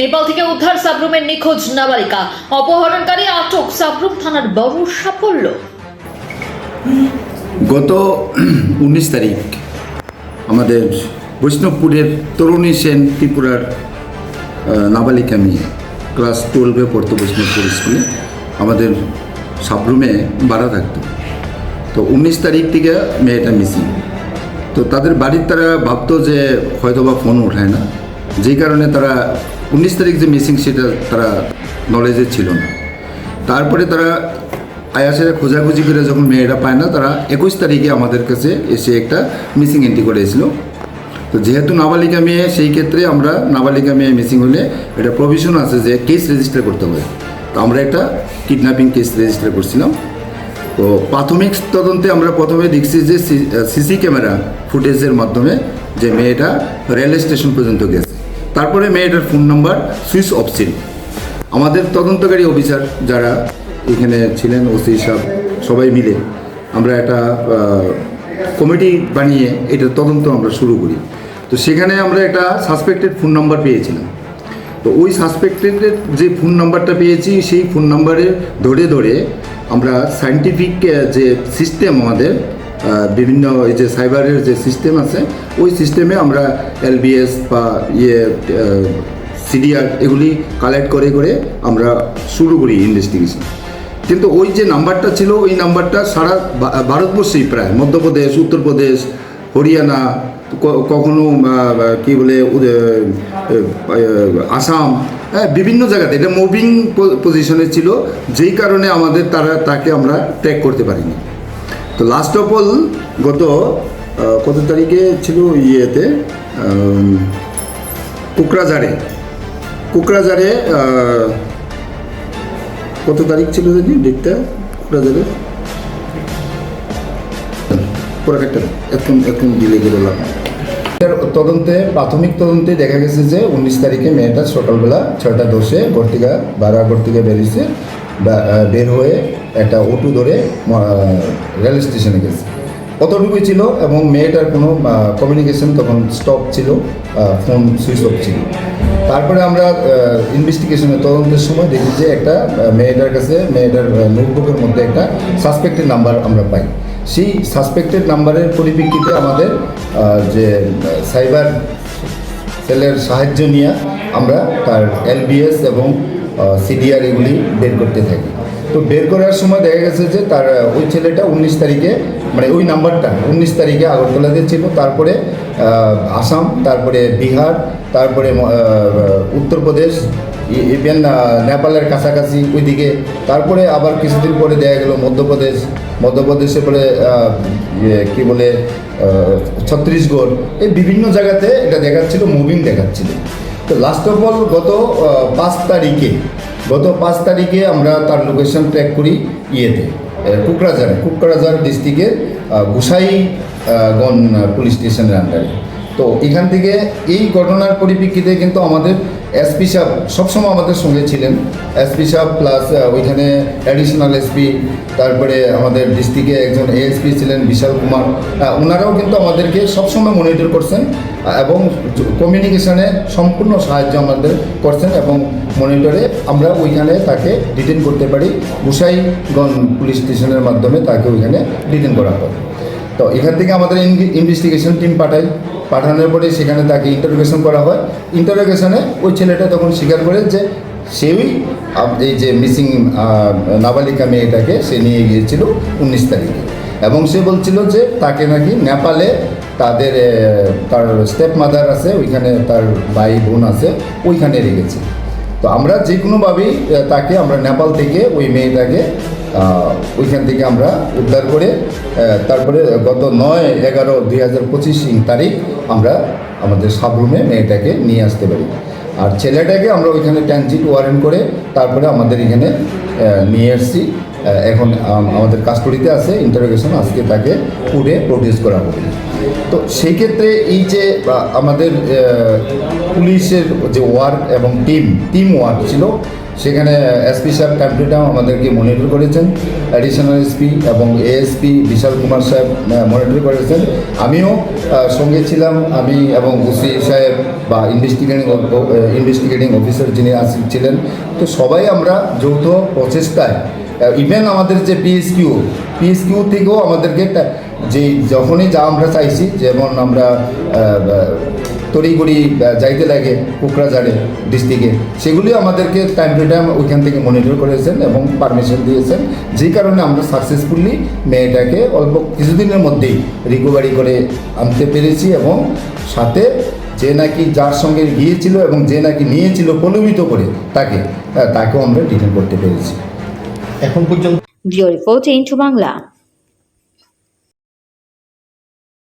নেপাল থেকে উদ্ধার সাবরুমের নিখোঁজ নাবালিকা। অপহরণকারী আটক সাবরুম থানার বড় সাফল্য। গত উনিশ তারিখ আমাদের বৈষ্ণবপুরের তরুণী সেন ত্রিপুরার নাবালিকা মেয়ে, ক্লাস টুয়েলভে পড়তো বৈষ্ণবপুর স্কুলে। আমাদের সাবরুমে ভাড়া থাকতো। তো উনিশ তারিখ থেকে মেয়েটা মিসিং তো তাদের বাড়ির তারা ভাবতো যে হয়তোবা ফোন ওঠায় না। যেই কারণে তারা উনিশ তারিখ যে মিসিং সেটা তারা নলেজে ছিল না। তারপরে তারা আয়াসেরা খোঁজাখুঁজি করে যখন মেয়েটা পায় না, তারা একুশ তারিখে আমাদের কাছে এসে একটা মিসিং এন্ট্রি করে করেছিল তো যেহেতু নাবালিকা মেয়ে, সেই ক্ষেত্রে আমরা নাবালিকা মেয়ে মিসিং হলে এটা প্রভিশন আছে যে কেস রেজিস্টার করতে হবে। তো আমরা একটা কিডন্যাপিং কেস রেজিস্টার করছিলাম। তো প্রাথমিক তদন্তে আমরা প্রথমে দেখছি যে সিসি ক্যামেরা ফুটেজের মাধ্যমে যে মেয়েটা রেল স্টেশন পর্যন্ত গেছে। তারপরে মেয়েটার ফোন নাম্বার, সুইচ অফ ছিল। আমাদের তদন্তকারী অফিসার যারা এখানে ছিলেন, ওসি সাহেব, সবাই মিলে আমরা একটা কমিটি বানিয়ে এটার তদন্ত আমরা শুরু করি। তো সেখানে আমরা একটা সাসপেক্টেড ফোন নাম্বার পেয়েছিলাম। তো ওই সাসপেক্টেডের যে ফোন নাম্বারটা পেয়েছি, সেই ফোন নাম্বারে ধরে ধরে আমরা সায়েন্টিফিক যে সিস্টেম আমাদের বিভিন্ন এই যে সাইবারের যে সিস্টেম আছে, ওই সিস্টেমে আমরা এলবিএস বা ইয়ে সিডিআর এগুলি কালেক্ট করে করে আমরা শুরু করি ইনভেস্টিগেশন কিন্তু ওই যে নাম্বারটা ছিল, ওই নাম্বারটা সারা ভারতবর্ষেই প্রায়, মধ্যপ্রদেশ, উত্তরপ্রদেশ, হরিয়ানা কখনো কি বলে আসাম হ্যাঁ বিভিন্ন জায়গাতে। এটা মুভিং পজিশনে ছিল, যেই কারণে আমাদের তারা, তাকে আমরা ট্র্যাক করতে পারিনি। তো লাস্ট অফ অল গত কত তারিখে ছিল ইয়েতে? আম, কোকরাঝাড়ে। কোকরাঝাড়ে কত তারিখ ছিল জানি ডেটটা কোকরাঝাড়ে? পুরাকাটটা এখন এখন গেল লাভ তদন্তে প্রাথমিক তদন্তে দেখা গেছে যে উনিশ তারিখে মেয়েটা সকালবেলা ছয়টা দশে বারাগড় থেকে বেরিয়েছে। বা- আহ, বের হয়ে একটা অটো ধরে রেল স্টেশনে গেছে। অতটুকুই ছিল এবং মেয়েটার কোনো কমিউনিকেশন তখন স্টপ ছিল ফোন সুইচ অফ ছিল। তারপরে আমরা ইনভেস্টিগেশনের তদন্তের সময় দেখি যে একটা মেয়েটার কাছে, মেয়েটার নোটবুকের মধ্যে একটা সাসপেক্টেড নাম্বার আমরা পাই। সেই সাসপেক্টেড নাম্বারের পরিপ্রেক্ষিতে আমাদের যে সাইবার সেলের সাহায্য নিয়ে আমরা তার এলবিএস এবং সিডিআর এগুলি বের করতে থাকি। তো বের করার সময় দেখা গেছে যে তার ওই ছেলেটা উনিশ তারিখে মানে ওই নাম্বারটা উনিশ তারিখে আগরতলাতে ছিল। তারপরে আসাম তারপরে বিহার তারপরে উত্তরপ্রদেশ ইভেন নেপালের কাছাকাছি ওইদিকে। তারপরে আবার কিছুদিন পরে দেখা গেল মধ্যপ্রদেশ। মধ্যপ্রদেশে পরে ইয়ে, কি বলে ছত্তিশগড়। এই বিভিন্ন জায়গাতে এটা দেখাচ্ছিল মুভিং দেখাচ্ছিল। তো লাস্ট অফ অল গত পাঁচ তারিখে, গত পাঁচ তারিখে আমরা তার লোকেশন ট্র্যাক করি ইয়েতে কুকরাঝার কুকরাঝারে ডিস্ট্রিক্টের গোসাইগঞ্জ পুলিশ স্টেশনের আন্ডারে তো এখান থেকে এই ঘটনার পরিপ্রেক্ষিতে কিন্তু আমাদের এসপি সাহেব সবসময় আমাদের সঙ্গে ছিলেন। এসপি সাহেব প্লাস ওইখানে অ্যাডিশনাল এসপি তারপরে আমাদের ডিস্ট্রিক্টে একজন এএসপি ছিলেন, বিশাল কুমার। ওনারাও কিন্তু আমাদেরকে সবসময় মনিটর করছেন এবং কমিউনিকেশানে সম্পূর্ণ সাহায্য আমাদের করছেন এবং মনিটরে আমরা ওইখানে তাকে ডিটেন করতে পারি। গুসাইগঞ্জ পুলিশ স্টেশনের মাধ্যমে তাকে ওইখানে ডিটেন করা হয়। তো এখান থেকে আমাদের ইনভেস্টিগেশন টিম পাঠাই। পাঠানোর পরে সেখানে তাকে ইন্টারোগেশন করা হয়। ইন্টারোগেশনে ওই ছেলেটা তখন স্বীকার করে যে সেই এই যে মিসিং নাবালিকা মেয়েটাকে সে নিয়ে গিয়েছিল উনিশ তারিখে। এবং সে বলছিল যে তাকে নাকি নেপালে তাদের তার স্টেপ মাদার আছে, ওইখানে তার ভাই বোন আছে, ওইখানে রেখেছে। তো আমরা যে কোনোভাবেই তাকে আমরা নেপাল থেকে, ওই মেয়েটাকে ওইখান থেকে আমরা উদ্ধার করে তারপরে গত নয় এগারো দুই হাজার পঁচিশ তারিখ আমরা আমাদের সাবরুমে মেয়েটাকে নিয়ে আসতে পারি। আর ছেলেটাকে আমরা ওইখানে ট্রানজিট ওয়ারেন্ট করে তারপরে আমাদের এখানে নিয়ে এসছি এখন আমাদের কাস্টডিতে আছে ইন্টারোগেশন আজকে তাকে পুড়ে প্রডিউস করা হবে। তো সেই ক্ষেত্রে এই যে আমাদের পুলিশের যে ওয়ার্ক এবং টিম টিম ওয়ার্ক ছিল, সেখানে এসপি সাহেব টাইম আমাদেরকে মনিটর করেছেন। অ্যাডিশনাল এসপি এবং এএসপি বিশাল কুমার সাহেব মনিটর করেছেন। আমিও সঙ্গে ছিলাম। আমি এবং ওসি সাহেব বা ইনভেস্টিগেটিং ইনভেস্টিগেটিং অফিসার যিনি ছিলেন। তো সবাই আমরা যৌথ প্রচেষ্টায় ইভেন আমাদের যে পিএসকিউ পিএসকিউ থেকেও আমাদেরকে যে যখনই যা আমরা চাইছি, যেমন আমরা তড়িগুড়ি যাইতে লাগে কোকরাঝাড়ে ডিস্ট্রিক্টে সেগুলিও আমাদেরকে টাইম টু টাইম ওইখান থেকে মনিটর করেছেন এবং পারমিশন দিয়েছেন। যে কারণে আমরা সাকসেসফুলি মেয়েটাকে অল্প কিছুদিনের মধ্যেই রিকভারি করে আনতে পেরেছি এবং সাথে যে নাকি যার সঙ্গে গিয়েছিল এবং যে নাকি নিয়েছিল প্রলোভিত করে তাকে তাকেও আমরা ডিটেন করতে পেরেছি। এখন পর্যন্ত রিপোর্ট ইন্টু বাংলা